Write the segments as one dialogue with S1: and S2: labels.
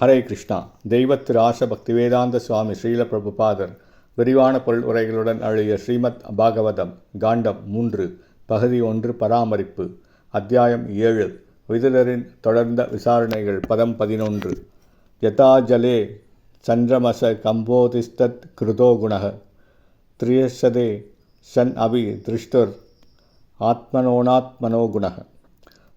S1: ஹரே கிருஷ்ணா. தெய்வத்து ராச பக்திவேதாந்த சுவாமி ஸ்ரீல பிரபுபாதர். விரிவான பொருள் உரைகளுடன் அழிய ஸ்ரீமத் பாகவதம் காண்டம் மூன்று பகுதி ஒன்று பராமரிப்பு. அத்தியாயம் ஏழு விதுரரின் தொடர்ந்த விசாரணைகள் பதம் பதினொன்று. யதாஜலே சந்திரமச கம்போதிஸ்தத் கிருதோ குணக. திரியசதே சன் அபி திருஷ்டர். ஆத்மனோனாத்மனோ குணக.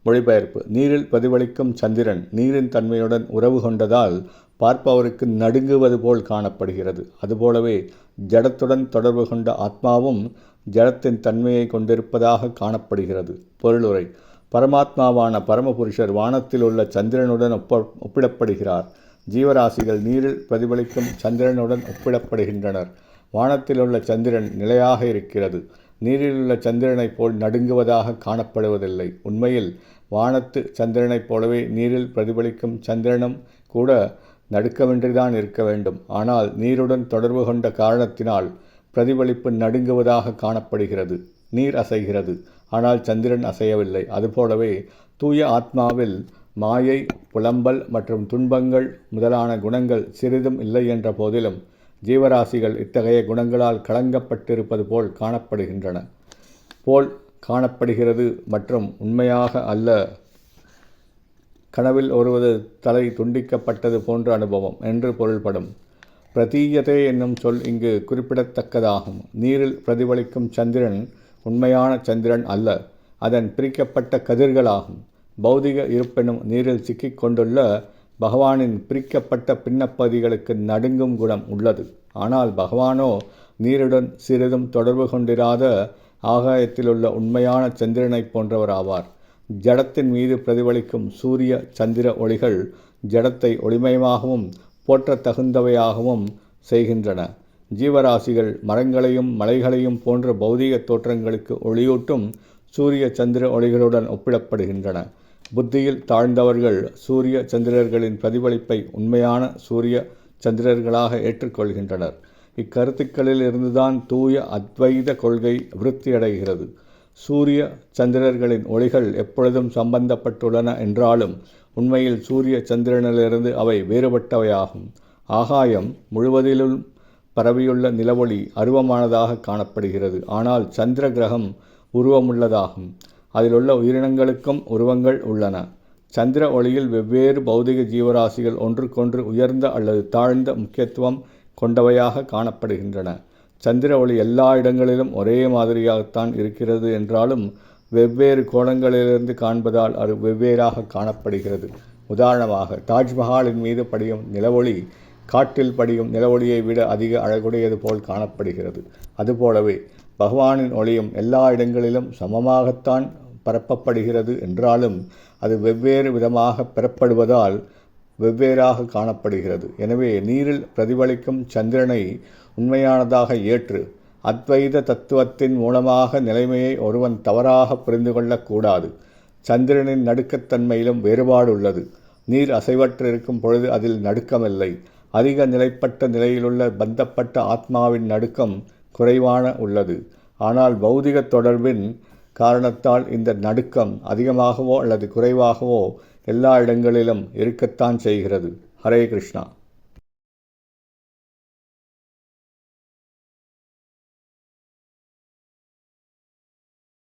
S1: மொழிபெயர்ப்பு. நீரில் பிரதிபலிக்கும் சந்திரன் நீரின் தன்மையுடன் உறவு கொண்டதால் பார்ப்பவருக்கு நடுங்குவது போல் காணப்படுகிறது. அதுபோலவே ஜடத்துடன் தொடர்பு கொண்ட ஆத்மாவும் ஜடத்தின் தன்மையை கொண்டிருப்பதாக காணப்படுகிறது. பொருளுரை. பரமாத்மாவான பரமபுருஷர் வானத்தில் உள்ள சந்திரனுடன் ஒப்ப ஒப்பிடப்படுகிறார். ஜீவராசிகள் நீரில் பிரதிபலிக்கும் சந்திரனுடன் ஒப்பிடப்படுகின்றனர். வானத்தில் உள்ள சந்திரன் நிலையாக இருக்கிறது. நீரில் உள்ள சந்திரனைப் போல் நடுங்குவதாக காணப்படுவதில்லை. உண்மையில் வானத்து சந்திரனைப் போலவே நீரில் பிரதிபலிக்கும் சந்திரனும் கூட நடுக்கமின்றிதான் இருக்க வேண்டும். ஆனால் நீருடன் தொடர்பு கொண்ட காரணத்தினால் பிரதிபலிப்பு நடுங்குவதாக காணப்படுகிறது. நீர் அசைகிறது. ஆனால் சந்திரன் அசையவில்லை. அதுபோலவே தூய ஆத்மாவில் மாயை புலம்பல் மற்றும் துன்பங்கள் முதலான குணங்கள் சிறிதும் இல்லை என்ற போதிலும் ஜீவராசிகள் இத்தகைய குணங்களால் கலங்கப்பட்டிருப்பது போல் காணப்படுகின்றன. போல் காணப்படுகிறது மற்றும் உண்மையாக அல்ல. கனவில் ஒருவது தலை துண்டிக்கப்பட்டது போன்ற அனுபவம் என்று பொருள்படும். பிரதீயதே என்னும் சொல் இங்கு குறிப்பிடத்தக்கதாகும். நீரில் பிரதிபலிக்கும் சந்திரன் உண்மையான சந்திரன் அல்ல. அதன் பிரிக்கப்பட்ட கதிர்களாகும். பௌதிக இருப்பினும் நீரில் சிக்கிக் கொண்டுள்ள பகவானின் பிரிக்கப்பட்ட பின்னப்பதிகளுக்கு நடுங்கும் குணம் உள்ளது. ஆனால் பகவானோ நீருடன் சிறிதும் தொடர்பு கொண்டிராத ஆகாயத்திலுள்ள உண்மையான சந்திரனைப் போன்றவர் ஆவார். ஜடத்தின் மீது பிரதிபலிக்கும் சூரிய சந்திர ஒளிகள் ஜடத்தை ஒளிமயமாகவும் போற்ற தகுந்தவையாகவும் செய்கின்றன. ஜீவராசிகள் மரங்களையும் மலைகளையும் போன்ற பௌதீக தோற்றங்களுக்கு ஒளியூட்டும் சூரிய சந்திர ஒளிகளுடன் ஒப்பிடப்படுகின்றன. புத்தியில் தாழ்ந்தவர்கள் சூரிய சந்திரர்களின் பிரதிபலிப்பை உண்மையான சூரிய சந்திரர்களாக ஏற்றுக்கொள்கின்றனர். இக்கருத்துக்களில் இருந்துதான் தூய அத்வைத கொள்கை விருத்தியடைகிறது. சூரிய சந்திரர்களின் ஒளிகள் எப்பொழுதும் சம்பந்தப்பட்டுள்ளன என்றாலும் உண்மையில் சூரிய சந்திரனிலிருந்து அவை வேறுபட்டவையாகும். ஆகாயம் முழுவதிலும் பரவியுள்ள நிலவொளி அருவமானதாக காணப்படுகிறது. ஆனால் சந்திர கிரகம் உருவமுள்ளதாகும். அதிலுள்ள உயிரினங்களுக்கும் உருவங்கள் உள்ளன. சந்திர ஒளியில் வெவ்வேறு பௌதிக ஜீவராசிகள் ஒன்றுக்கொன்று உயர்ந்த அல்லது தாழ்ந்த முக்கியத்துவம் கொண்டவையாக காணப்படுகின்றன. சந்திர ஒளி எல்லா இடங்களிலும் ஒரே மாதிரியாகத்தான் இருக்கிறது என்றாலும் வெவ்வேறு கோணங்களிலிருந்து காண்பதால் அது வெவ்வேறாக காணப்படுகிறது. உதாரணமாக தாஜ்மஹாலின் மீது படியும் நிலவொளி காட்டில் படியும் நிலவொளியை விட அதிக அழகுடையது போல் காணப்படுகிறது. அதுபோலவே பகவானின் ஒளியும் எல்லா இடங்களிலும் சமமாகத்தான் பரப்பப்படுகிறது என்றாலும் அது வெவ்வேறு விதமாக பெறப்படுவதால் வெவ்வேறாக காணப்படுகிறது. எனவே நீரில் பிரதிபலிக்கும் சந்திரனை உண்மையானதாக ஏற்று அத்வைத தத்துவத்தின் மூலமாக நிலைமையை ஒருவன் தவறாக புரிந்து கொள்ளக்கூடாது. சந்திரனின் நடுக்கத்தன்மையிலும் வேறுபாடு உள்ளது நீர் அசைவற்று இருக்கும் பொழுது அதில் நடுக்கமில்லை. அதிக நிலைப்பட்ட நிலையிலுள்ள பந்தப்பட்ட ஆத்மாவின் நடுக்கம் குறைவான உள்ளது. ஆனால் பௌதிக தொடர்பின் காரணத்தால் இந்த நடுக்கம் அதிகமாகவோ அல்லது குறைவாகவோ எல்லா இடங்களிலும் இருக்கத்தான் செய்கிறது. ஹரே கிருஷ்ணா.